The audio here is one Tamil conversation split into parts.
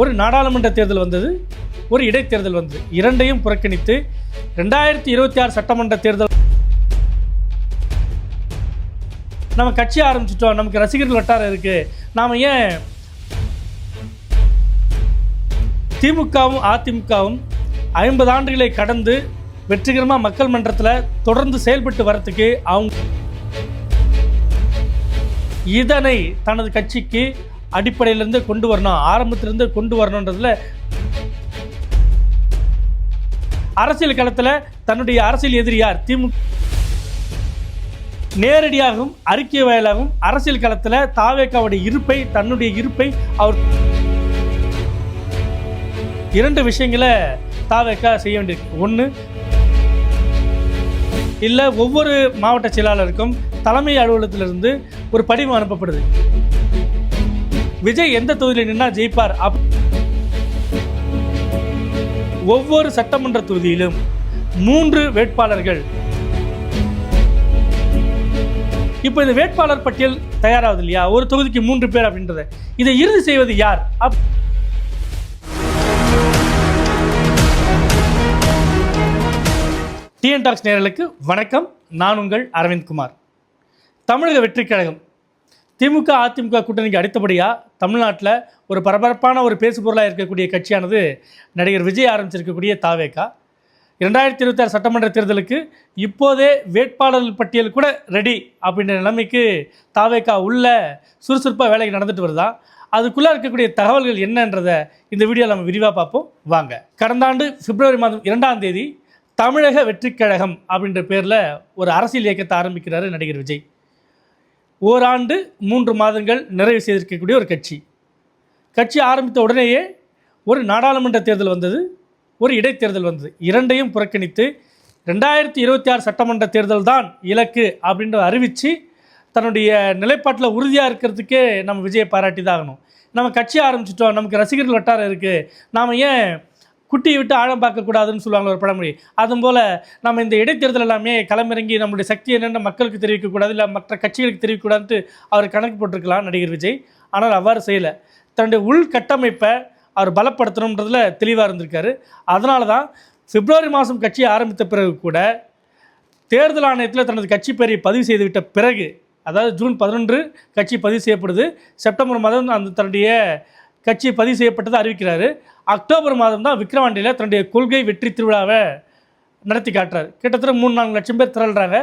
ஒரு நாடாளுமன்ற தேர்தல் வந்தது ஒரு இடைத்தேர்தல் வந்தது. இரண்டையும் புறக்கணித்து ரெண்டாயிரத்தி இருபத்தி ஆறு சட்டமன்ற தேர்தல் நம்ம கட்சி ஆரம்பிச்சிட்டோம். நமக்கு ரசிகர்கள் வட்டாரம் இருக்கு. நாம ஏன் திமுகவும் அதிமுகவும் ஐம்பது ஆண்டுகளை கடந்து வெற்றிகரமாக மக்கள் மன்றத்தில் தொடர்ந்து செயல்பட்டு வரத்துக்கு அவங்க இதனை தனது கட்சிக்கு அடிப்படையிலேருந்து கொண்டு வரணும் ஆரம்பத்திலிருந்து கொண்டு வரணுன்றதுல அரசியல் களத்தில் தன்னுடைய அரசியல் எதிரியார் திமுக. நேரடியாகவும் அறிக்கை வாயிலாகவும் அரசியல் களத்தில் தாவேக்காவுடைய இருப்பை தன்னுடைய இருப்பை அவர் இரண்டு விஷயங்களை தாவேக்கா செய்ய வேண்டியிருக்கு. ஒன்று இல்லை ஒவ்வொரு மாவட்ட செயலாளருக்கும் தலைமை அலுவலகத்திலிருந்து ஒரு படிவம் அனுப்பப்படுது. விஜய் எந்த தொகுதியில் நின்னா ஜெயிப்பார்? அப் ஒவ்வொரு சட்டமன்ற தொகுதியிலும் மூன்று வேட்பாளர்கள். இப்போ இந்த வேட்பாளர் பட்டியல் தயாராகுது இல்லையா? ஒரு தொகுதிக்கு மூன்று பேர் அப்படின்றத. இதை இறுதி செய்வது யார்? அப் டிஎன் டாக்ஸ் நேரலுக்கு வணக்கம். நான் உங்கள் அரவிந்த் குமார். தமிழக வெற்றிக் கழகம் திமுக அதிமுக கூட்டணிக்கு அடுத்தபடியாக தமிழ்நாட்டில் ஒரு பரபரப்பான ஒரு பேசுபொருளாக இருக்கக்கூடிய கட்சியானது நடிகர் விஜய் ஆரம்பிச்சிருக்கக்கூடிய தாவேக்கா இரண்டாயிரத்தி இருபத்தாறு சட்டமன்ற தேர்தலுக்கு இப்போதே வேட்பாளர் பட்டியல் கூட ரெடி அப்படின்ற நிலைமைக்கு தாவேகா உள்ள சுறுசுறுப்பாக வேலைக்கு நடந்துட்டு வருதா? அதுக்குள்ளே இருக்கக்கூடிய தகவல்கள் என்னன்றதை இந்த வீடியோவில் நம்ம விரிவாக பார்ப்போம். வாங்க. கடந்த ஆண்டு பிப்ரவரி மாதம் இரண்டாம் தேதி தமிழக வெற்றிக் கழகம் அப்படின்ற பேரில் ஒரு அரசியல் இயக்கத்தை ஆரம்பிக்கிறாரு நடிகர் விஜய். ஓராண்டு மூன்று மாதங்கள் நிறைவு செய்திருக்கக்கூடிய ஒரு கட்சி. கட்சி ஆரம்பித்த உடனேயே ஒரு நாடாளுமன்ற தேர்தல் வந்தது ஒரு இடைத்தேர்தல் வந்தது. இரண்டையும் புறக்கணித்து ரெண்டாயிரத்தி இருபத்தி ஆறு சட்டமன்ற தேர்தல் தான் இலக்கு அப்படின்ற அறிவித்து தன்னுடைய நிலைப்பாட்டில் உறுதியாக இருக்கிறதுக்கே நம்ம விஜயை பாராட்டி தான் ஆகணும். நம்ம கட்சி ஆரம்பிச்சிட்டோம் நமக்கு ரசிகர்கள் வட்டாரம் இருக்குது நாம் ஏன் குட்டியை விட்டு ஆழம் பார்க்கக்கூடாதுன்னு சொல்லுவாங்க ஒரு பழமொழி. அதுவும் போல் நம்ம இந்த இடைத்தேர்தல் எல்லாமே களமிறங்கி நம்மளுடைய சக்தி என்னென்னு மக்களுக்கு தெரிவிக்கக்கூடாது இல்லை மற்ற கட்சிகளுக்கு தெரிவிக்கக்கூடாதுன்ட்டு அவர் கணக்கு போட்டிருக்கலாம் நடிகர் விஜய். ஆனால் அவ்வாறு செய்யலை. தன்னுடைய உள்கட்டமைப்பை அவர் பலப்படுத்தணுன்றதுல தெளிவாக இருந்திருக்காரு. அதனால தான் பிப்ரவரி மாதம் கட்சி ஆரம்பித்த பிறகு கூட தேர்தல் ஆணையத்தில் தனது கட்சி பெயரை பதிவு செய்துவிட்ட பிறகு அதாவது ஜூன் பதினொன்று கட்சி பதிவு செய்யப்படுது. செப்டம்பர் மாதம் அந்த தன்னுடைய கட்சி பதிவு செய்யப்பட்டதை அறிவிக்கிறாரு. அக்டோபர் மாதம் தான் விக்ரவாண்டியில் தன்னுடைய கொள்கை வெற்றி திருவிழாவை நடத்தி காட்டுறாரு. கிட்டத்தட்ட மூணு நான்கு லட்சம் பேர் திரள்றாங்க.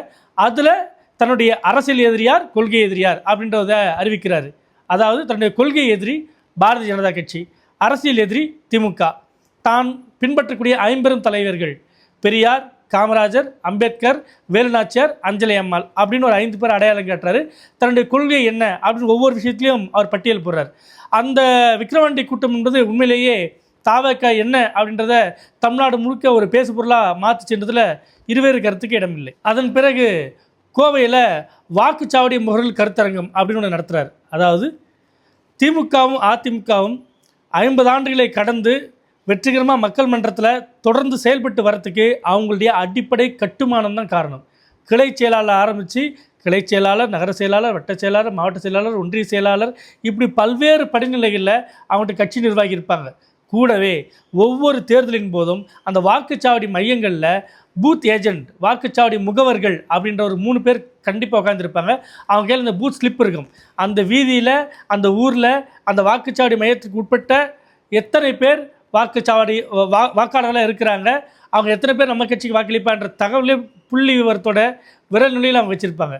அதில் தன்னுடைய அரசியல் எதிரியார் கொள்கை எதிரியார் அப்படின்றத அறிவிக்கிறார். அதாவது தன்னுடைய கொள்கை எதிரி பாரதிய ஜனதா கட்சி அரசியல் எதிரி திமுக. தான் பின்பற்றக்கூடிய ஐம்பெரும் தலைவர்கள் பெரியார் காமராஜர் அம்பேத்கர் வேலுநாச்சியார் அஞ்சலி அம்மாள் அப்படின்னு ஒரு ஐந்து பேர் அடையாளம் காட்டுறாரு. தன்னுடைய கொள்கை என்ன அப்படின்னு ஒவ்வொரு விஷயத்துலையும் அவர் பட்டியல் போடுறார். அந்த விக்ரவாண்டி கூட்டம் என்பது உண்மையிலேயே தாவக என்ன அப்படின்றத தமிழ்நாடு முழுக்க ஒரு பேசுபொருளாக மாற்றி சென்றதில் இருவேறு கருத்துக்கு இடமில்லை. அதன் பிறகு கோவையில் வாக்குச்சாவடி முகர்கள் கருத்தரங்கம் அப்படின்னு ஒன்று நடத்துகிறார் அதாவது திமுகவும் அதிமுகவும் ஐம்பது ஆண்டுகளை கடந்து வெற்றிகரமாக மக்கள் மன்றத்தில் தொடர்ந்து செயல்பட்டு வரத்துக்கு அவங்களுடைய அடிப்படை கட்டுமானம் தான் காரணம். கிளை செயலாளர் ஆரம்பித்து கிளை செயலாளர் நகர செயலாளர் வட்ட செயலாளர் மாவட்ட செயலாளர் ஒன்றிய செயலாளர் இப்படி பல்வேறு படிநிலைகளில் அவங்கள்ட்ட கட்சி நிர்வாகி இருப்பாங்க கூடவே ஒவ்வொரு தேர்தலின் போதும் அந்த வாக்குச்சாவடி மையங்களில் பூத் ஏஜென்ட் வாக்குச்சாவடி முகவர்கள் அப்படின்ற ஒரு மூணு பேர் கண்டிப்பாக உட்காந்துருப்பாங்க அவங்க கையில் இந்த பூத் ஸ்லிப் இருக்கும். அந்த வீதியில் அந்த ஊரில் அந்த வாக்குச்சாவடி மையத்துக்கு உட்பட்ட எத்தனை பேர் வாக்குச்சாவடி வா வாக்காளர்களாக இருக்கிறாங்க அவங்க எத்தனை பேர் நம்ம கட்சிக்கு வாக்களிப்பான்ற தகவலே புள்ளி விவரத்தோட விரல் நிலையில் அவங்க வச்சுருப்பாங்க.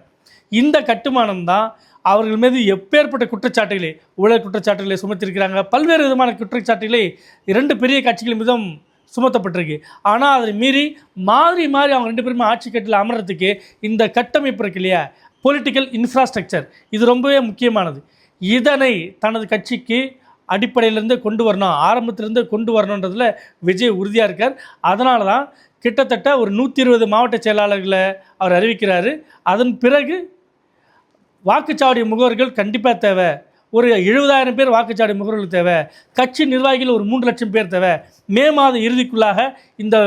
இந்த கட்டுமானம் தான் அவர்கள் மீது எப்பேற்பட்ட குற்றச்சாட்டுகளை ஊழல் குற்றச்சாட்டுகளை சுமத்திருக்கிறாங்க. பல்வேறு விதமான குற்றச்சாட்டுகளை இரண்டு பெரிய கட்சிகள் மீதும் சுமத்தப்பட்டிருக்கு. ஆனால் அதை மீறி மாறி மாறி அவங்க ரெண்டு பேருமே ஆட்சி கட்டில் அமர்றதுக்கு இந்த கட்டமைப்பு இருக்கு இல்லையா? பொலிட்டிக்கல் இன்ஃப்ராஸ்ட்ரக்சர் இது ரொம்பவே முக்கியமானது. இதனை தனது கட்சிக்கு அடிப்படையிலேருந்து கொண்டு வரணும் ஆரம்பத்திலேருந்து கொண்டு வரணுன்றதில் விஜய் உறுதியாக இருக்கார். அதனால தான் கிட்டத்தட்ட ஒரு நூற்றி இருபது மாவட்ட செயலாளர்களை அவர் அறிவிக்கிறாரு. அதன் பிறகு வாக்குச்சாவடி முகவர்கள் கண்டிப்பாக தேவை. ஒரு எழுபதாயிரம் பேர் வாக்குச்சாவடி முகவர்கள் தேவை. கட்சி நிர்வாகிகள் ஒரு மூன்று லட்சம் பேர் தேவை. மே மாத இறுதிக்குள்ளாக இந்த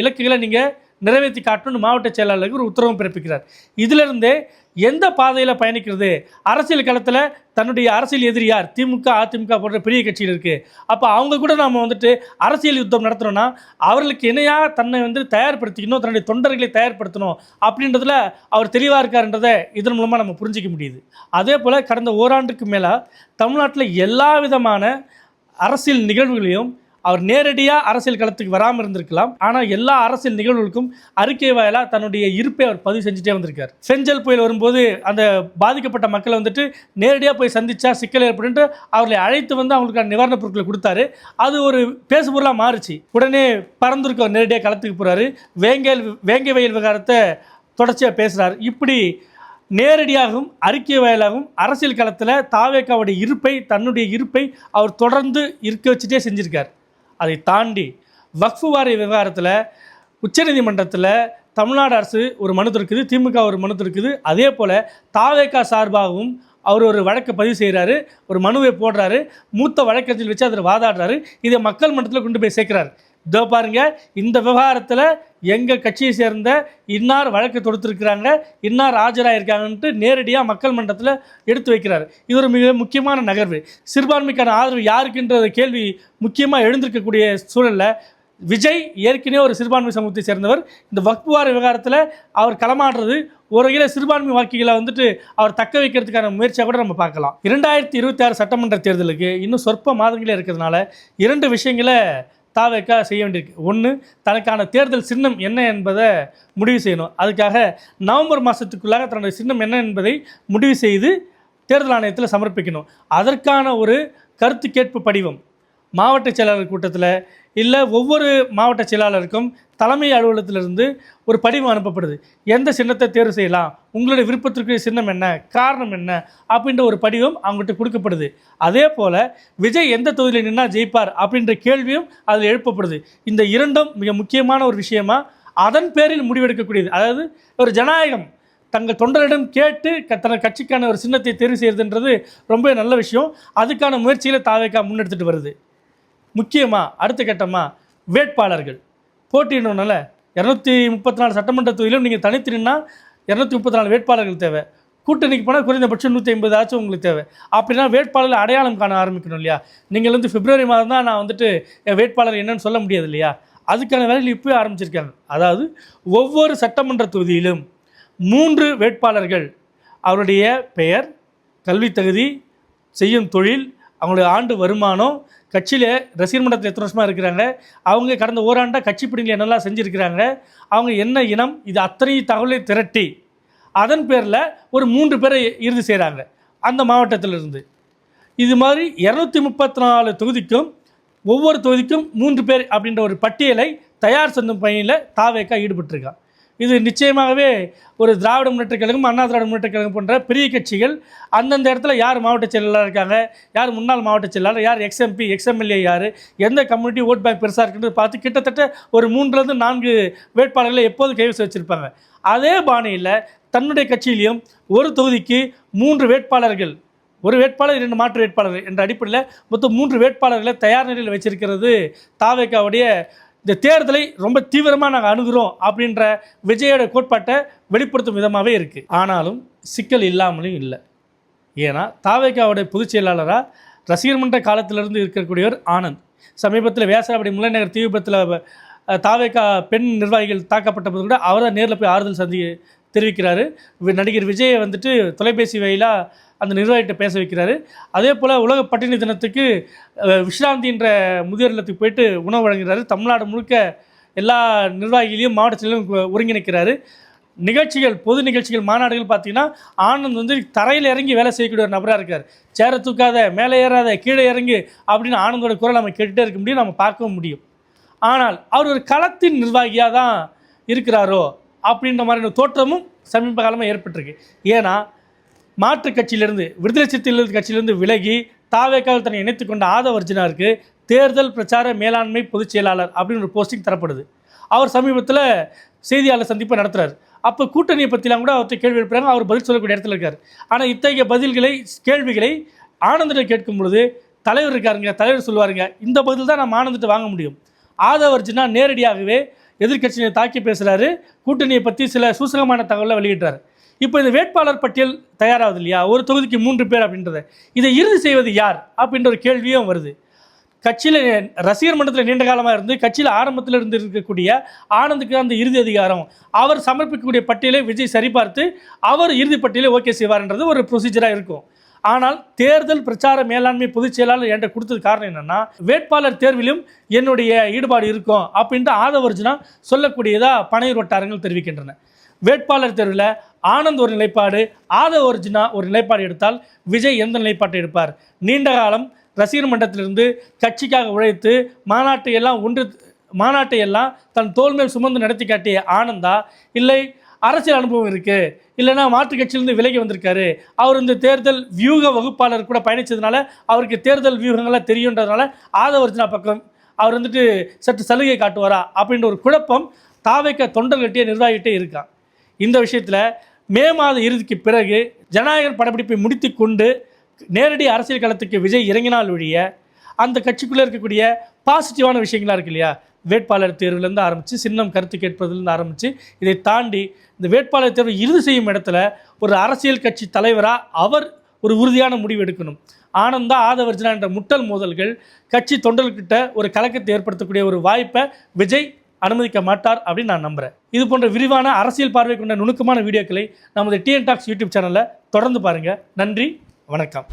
இலக்குகளை நீங்கள் நிறைவேற்றி காட்டணும்னு மாவட்ட செயலாளருக்கு ஒரு உத்தரவு பிறப்பிக்கிறார். இதிலிருந்தே எந்த பாதையில் பயணிக்கிறது? அரசியல் களத்தில் தன்னுடைய அரசியல் எதிரியார் திமுக அதிமுக போன்ற பெரிய கட்சிகள் இருக்குது அப்போ அவங்க கூட நாம் வந்துட்டு அரசியல் யுத்தம் நடத்துகிறோன்னா அவர்களுக்கு இணையாக தன்னை வந்து தயார்படுத்திக்கணும் தன்னுடைய தொண்டர்களை தயார்படுத்தணும் அப்படின்றதுல அவர் தெளிவாக இருக்காருன்றதை இதன் மூலமாக நம்ம புரிஞ்சிக்க முடியுது. அதே போல் கடந்த ஓராண்டுக்கு மேலே தமிழ்நாட்டில் எல்லா விதமான அரசியல் நிகழ்வுகளையும் அவர் நேரடியாக அரசியல் களத்துக்கு வராமல் இருந்திருக்கலாம். ஆனால் எல்லா அரசியல் நிகழ்வுகளுக்கும் அறிக்கை வாயிலாக தன்னுடைய இருப்பை அவர் பதிவு செஞ்சுட்டே வந்திருக்கார். செஞ்சல் புயல் வரும்போது அந்த பாதிக்கப்பட்ட மக்களை வந்துட்டு நேரடியாக போய் சந்திச்சா சிக்கல் ஏற்படுன்ட்டு அவர்களை அழைத்து வந்து அவங்களுக்கான நிவாரணப் பொருட்களை கொடுத்தாரு. அது ஒரு பேசுபொருளாக மாறுச்சு. உடனே பறந்துருக்க அவர் நேரடியாக களத்துக்கு போகிறாரு வேங்கல் வேங்கை வயல் விவகாரத்தை தொடர்ச்சியாக பேசுகிறார் இப்படி நேரடியாகவும் அறிக்கை வாயிலாகவும் அரசியல் களத்தில் தாவேக்காவுடைய இருப்பை தன்னுடைய இருப்பை அவர் தொடர்ந்து இருக்க வச்சுட்டே செஞ்சுருக்கார். அதை தாண்டி வக்ஃபு வாரிய விவகாரத்தில் உச்சநீதிமன்றத்தில் தமிழ்நாடு அரசு ஒரு மனு இருக்குது திமுக ஒரு மனு இருக்குது அதே போல் தாவேக்கா சார்பாகவும் அவர் ஒரு வழக்கை பதிவு செய்கிறாரு ஒரு மனுவை போடுறாரு மூத்த வழக்கறிஞர் வச்சு அதில் வாதாடுறாரு. இதை மக்கள் மன்றத்தில் கொண்டு போய் சேர்க்குறாரு. இதோ பாருங்க இந்த விவகாரத்தில் எங்கள் கட்சியை சேர்ந்த இன்னார் வழக்கு தொடுத்திருக்கிறாங்க இன்னார் ஆஜராயிருக்காங்கன்ட்டு நேரடியாக மக்கள் மன்றத்தில் எடுத்து வைக்கிறார். இது ஒரு மிக முக்கியமான நகர்வு. சிறுபான்மைக்கான ஆதரவு யாருக்குன்ற கேள்வி முக்கியமாக எழுந்திருக்கக்கூடிய சூழலில் விஜய் ஏற்கனவே ஒரு சிறுபான்மை சமூகத்தை சேர்ந்தவர். இந்த வக்புவார விவகாரத்தில் அவர் களமாடுறது ஒரு வகையில் சிறுபான்மை வாக்கிகளை வந்துட்டு அவர் தக்க வைக்கிறதுக்கான முயற்சியாக கூட நம்ம பார்க்கலாம். இரண்டாயிரத்தி இருபத்தி ஆறு சட்டமன்ற தேர்தலுக்கு இன்னும் சொற்ப மாதங்களே இருக்கிறதுனால இரண்டு விஷயங்களை தாவேக்கா செய்ய வேண்டியிருக்கு. ஒன்று தனக்கான தேர்தல் சின்னம் என்ன என்பதை முடிவு செய்யணும். அதுக்காக நவம்பர் மாதத்துக்குள்ளாக தன்னுடைய சின்னம் என்ன என்பதை முடிவு செய்து தேர்தல் ஆணையத்தில் சமர்ப்பிக்கணும். அதற்கான ஒரு கருத்து கேட்பு படிவம் மாவட்ட செயலாளர் கூட்டத்தில் இல்லை ஒவ்வொரு மாவட்ட செயலாளருக்கும் தலைமை அலுவலகத்திலிருந்து ஒரு படிவம் அனுப்பப்படுது. எந்த சின்னத்தை தேர்வு செய்யலாம்? உங்களுடைய விருப்பத்திற்கு சின்னம் என்ன? காரணம் என்ன? அப்படின்ற ஒரு படிவம் அவங்ககிட்ட கொடுக்கப்படுது. அதே போல் விஜய் எந்த தொகுதியில் நின்னா ஜெயிப்பார் அப்படின்ற கேள்வியும் அதில் எழுப்பப்படுது. இந்த இரண்டும் மிக முக்கியமான ஒரு விஷயமா அதன் பேரில் முடிவெடுக்கக்கூடியது. அதாவது ஒரு ஜனநாயகம் தங்கள் தொண்டரிடம் கேட்டு தனது கட்சிக்கான ஒரு சின்னத்தை தேர்வு செய்யறதுன்றது ரொம்ப நல்ல விஷயம். அதுக்கான முயற்சியில் தாவேக்கா முன்னெடுத்துட்டு வருது. முக்கியமாக அடுத்த கட்டமாக வேட்பாளர்கள். போட்டியிடணும்னால இரநூத்தி முப்பத்தி நாலு சட்டமன்ற தொகுதியிலும் நீங்கள் தனித்து நின்னா இரநூத்தி முப்பத்தி நாலு வேட்பாளர்கள் தேவை. கூட்டணிக்கு போனால் குறைந்தபட்சம் நூற்றி ஐம்பது ஆச்சும் உங்களுக்கு தேவை. அப்படின்னா வேட்பாளர்கள் அடையாளம் காண ஆரம்பிக்கணும் இல்லையா? நீங்கள் வந்து பிப்ரவரி மாதம் தான் நான் வந்துட்டு வேட்பாளர் என்னன்னு சொல்ல முடியாது இல்லையா? அதுக்கான வேலைகள் இப்போயே ஆரம்பிச்சிருக்காங்க. அதாவது ஒவ்வொரு சட்டமன்ற தொகுதியிலும் மூன்று வேட்பாளர்கள் அவருடைய பெயர் கல்வி தகுதி செய்யும் தொழில் அவங்களுடைய ஆண்டு வருமானம் கட்சியில் ரசிகர் மன்றத்தில் எத்தனை வருஷமாக இருக்கிறாங்க அவங்க கடந்த ஓராண்டாக கட்சி பிடிங்களை என்னெல்லாம் செஞ்சுருக்கிறாங்க அவங்க என்ன இனம் இது அத்தனை தகவலை திரட்டி அதன் பேரில் ஒரு மூன்று பேரை இறுதி செய்கிறாங்க அந்த மாவட்டத்திலிருந்து. இது மாதிரி இரநூத்தி முப்பத்தி நாலு தொகுதிக்கும் ஒவ்வொரு தொகுதிக்கும் மூன்று பேர் அப்படின்ற ஒரு பட்டியலை தயார் செய்யும் பணியில் தாவேக்கா ஈடுபட்டிருக்கான் இது நிச்சயமாகவே ஒரு திராவிட முன்னேற்றக் கழகம் அண்ணா திராவிட முன்னேற்றக் கழகம் போன்ற பெரிய கட்சிகள் அந்தந்த இடத்துல யார் மாவட்ட செயலாளர் இருக்காங்க யார் முன்னாள் மாவட்ட செயலாளர் யார் எக்ஸ்எம்பி எக்ஸ்எம்எல்ஏ யார் எந்த கம்யூனிட்டி ஓட் பேங்க் பெருசாக இருக்குன்றது பார்த்து கிட்டத்தட்ட ஒரு மூன்றுலேருந்து நான்கு வேட்பாளர்களை எப்போதும் கைவசம் வச்சுருப்பாங்க. அதே பாணியில் தன்னுடைய கட்சியிலையும் ஒரு தொகுதிக்கு மூன்று வேட்பாளர்கள் ஒரு வேட்பாளர் இரண்டு மாற்று வேட்பாளர்கள் என்ற அடிப்படையில் மொத்தம் மூன்று வேட்பாளர்களை தயார் நிலையில் வச்சிருக்கிறது தாவேக்காவுடைய இந்த தேர்தலை ரொம்ப தீவிரமாக நாங்கள் அணுகிறோம் அப்படின்ற விஜயோட கோட்பாட்டை வெளிப்படுத்தும் விதமாகவே இருக்குது ஆனாலும் சிக்கல் இல்லாமலும் இல்லை. ஏன்னா தாவேக்காவுடைய பொதுச் செயலாளராக ரசிகர் மன்ற காலத்திலிருந்து இருக்கக்கூடியவர் ஆனந்த். சமீபத்தில் வேசராபடி முல்லைநகர் தீ விபத்தில் தாவேக்கா பெண் நிர்வாகிகள் தாக்கப்பட்ட போது கூட அவரை நேரில் போய் ஆறுதல் சந்தி தெரிவிக்கிறாரு. நடிகர் விஜயை வந்துட்டு தொலைபேசி வழியிலாக அந்த நிர்வாகிகிட்ட பேச வைக்கிறாரு. அதே போல் உலக பட்டினி தினத்துக்கு விஷ்ராந்தின்ற முதியோர் இல்லத்துக்கு போயிட்டு உணவு வழங்குகிறாரு தமிழ்நாடு முழுக்க எல்லா நிர்வாகிகளையும் மாவட்டத்திலும் ஒருங்கிணைக்கிறாரு. நிகழ்ச்சிகள் பொது நிகழ்ச்சிகள் மாநாடுகள் பார்த்தீங்கன்னா ஆனந்த் வந்து தரையில் இறங்கி வேலை செய்யக்கூடிய ஒரு நபராக இருக்கார். சேர தூக்காத மேலே ஏறாத கீழே இறங்கு அப்படின்னு ஆனந்தோட குரல் நம்ம கேட்டுகிட்டே இருக்க முடியும் நம்ம பார்க்கவும் முடியும். ஆனால் அவர் ஒரு களத்தின் நிர்வாகியாக தான் இருக்கிறாரோ? அப்படின்ற மாதிரியான தோற்றமும் சமீப காலமாக ஏற்பட்டிருக்கு. ஏன்னா மாற்றுக் கட்சியிலிருந்து விடுதலை சிறுத்தைகள் கட்சியிலிருந்து விலகி தாவேக்கால் தன்னை இணைத்து கொண்ட ஆதவர்ஜினாருக்கு தேர்தல் பிரச்சார மேலாண்மை பொதுச் செயலாளர் அப்படின்னு ஒரு போஸ்டிங் தரப்படுது. அவர் சமீபத்தில் செய்தியாளர் சந்திப்பை நடத்துகிறார் அப்போ கூட்டணியை பற்றிலாம் கூட அவர்கிட்ட கேள்வி எழுப்புறாங்க. அவர் பதில் சொல்லக்கூடிய இடத்துல இருக்கார். ஆனால் இத்தகைய பதில்களை கேள்விகளை ஆனந்திடம் கேட்கும் பொழுது தலைவர் இருக்காருங்க தலைவர் சொல்லுவாருங்க இந்த பதில் தான் நம்ம ஆனந்திட்ட வாங்க முடியும். ஆதவர்ஜினா நேரடியாகவே எதிர்க்கட்சியை தாக்கி பேசுகிறாரு கூட்டணியை பற்றி சில சூசகமான தகவலை வெளியிட்டார். இப்போ இந்த வேட்பாளர் பட்டியல் தயாராகுது இல்லையா ஒரு தொகுதிக்கு மூன்று பேர் அப்படின்றத. இதை இறுதி செய்வது யார்? அப்படின்ற ஒரு கேள்வியும் வருது. கட்சியில் ரசிகர் மன்றத்தில் நீண்ட காலமாக இருந்து கட்சியில் ஆரம்பத்தில் இருந்து இருக்கக்கூடிய ஆனந்துக்கு அந்த இறுதி அதிகாரம் அவர் சமர்ப்பிக்கக்கூடிய பட்டியலை விஜய் சரிபார்த்து அவர் இறுதி பட்டியலை ஓகே செய்வார்ன்றது ஒரு ப்ரொசீஜராக இருக்கும். ஆனால் தேர்தல் பிரச்சார மேலாண்மை பொதுச் செயலாளர் என்கிட்ட கொடுத்தது காரணம் என்னன்னா வேட்பாளர் தேர்விலும் என்னுடைய ஈடுபாடு இருக்கும் அப்படின்ட்டு ஆதவர்ஜுனா சொல்லக்கூடியதாக பனையூர் வட்டாரங்கள் தெரிவிக்கின்றன. வேட்பாளர் தேர்வில் ஆனந்த் ஒரு நிலைப்பாடு ஆதவர்ஜுனா ஒரு நிலைப்பாடு எடுத்தால் விஜய் எந்த நிலைப்பாட்டை எடுப்பார்? நீண்ட காலம் ரசிகர் மன்றத்திலிருந்து கட்சிக்காக உழைத்து மாநாட்டை எல்லாம் ஒன்று மாநாட்டை எல்லாம் தன் தோல்மேல் சுமந்து நடத்தி காட்டிய ஆனந்தா இல்லை அரசியல் அனுபவம் இருக்குது இல்லைன்னா மாற்றுக் கட்சியிலேருந்து விலகி வந்திருக்காரு. அவர் இந்த தேர்தல் வியூக வகுப்பாளர் கூட பயணித்ததுனால அவருக்கு தேர்தல் வியூகங்கள்லாம் தெரியுன்றதுனால ஆதவர்ஜுனா பக்கம் அவர் வந்துட்டு சற்று சலுகை காட்டுவாரா அப்படின்ற ஒரு குழப்பம் தாவைக்க தொண்டர்கிட்டே நிர்வாகிகிட்டே இருக்கான் இந்த விஷயத்தில் மே மாத இறுதிக்கு பிறகு ஜனநாயகர் படப்பிடிப்பை முடித்து கொண்டு நேரடி அரசியல் களத்துக்கு விஜய் இறங்கினால் ஒழிய அந்த கட்சிக்குள்ளே இருக்கக்கூடிய பாசிட்டிவான விஷயங்களா இருக்கு இல்லையா? வேட்பாளர் தேர்வுலேருந்து ஆரம்பித்து சின்னம் கருத்து கேட்பதிலிருந்து ஆரம்பித்து இதை தாண்டி இந்த வேட்பாளர் தேர்வு இறுதி செய்யும் இடத்துல ஒரு அரசியல் கட்சி தலைவராக அவர் ஒரு உறுதியான முடிவு எடுக்கணும். ஆனந்தா ஆதவர்ஜனா என்ற முட்டல் மோதல்கள் கட்சி தொண்டர்கிட்ட ஒரு கலக்கத்தை ஏற்படுத்தக்கூடிய ஒரு வாய்ப்பை விஜய் அனுமதிக்க மாட்டார் அப்படின்னு நான் நம்புகிறேன் இது போன்ற விரிவான அரசியல் பார்வை கொண்ட நுணுக்கமான வீடியோக்களை நமது டிஎன் டாக்ஸ் யூடியூப் சேனலில் தொடர்ந்து பாருங்கள் நன்றி வணக்கம்.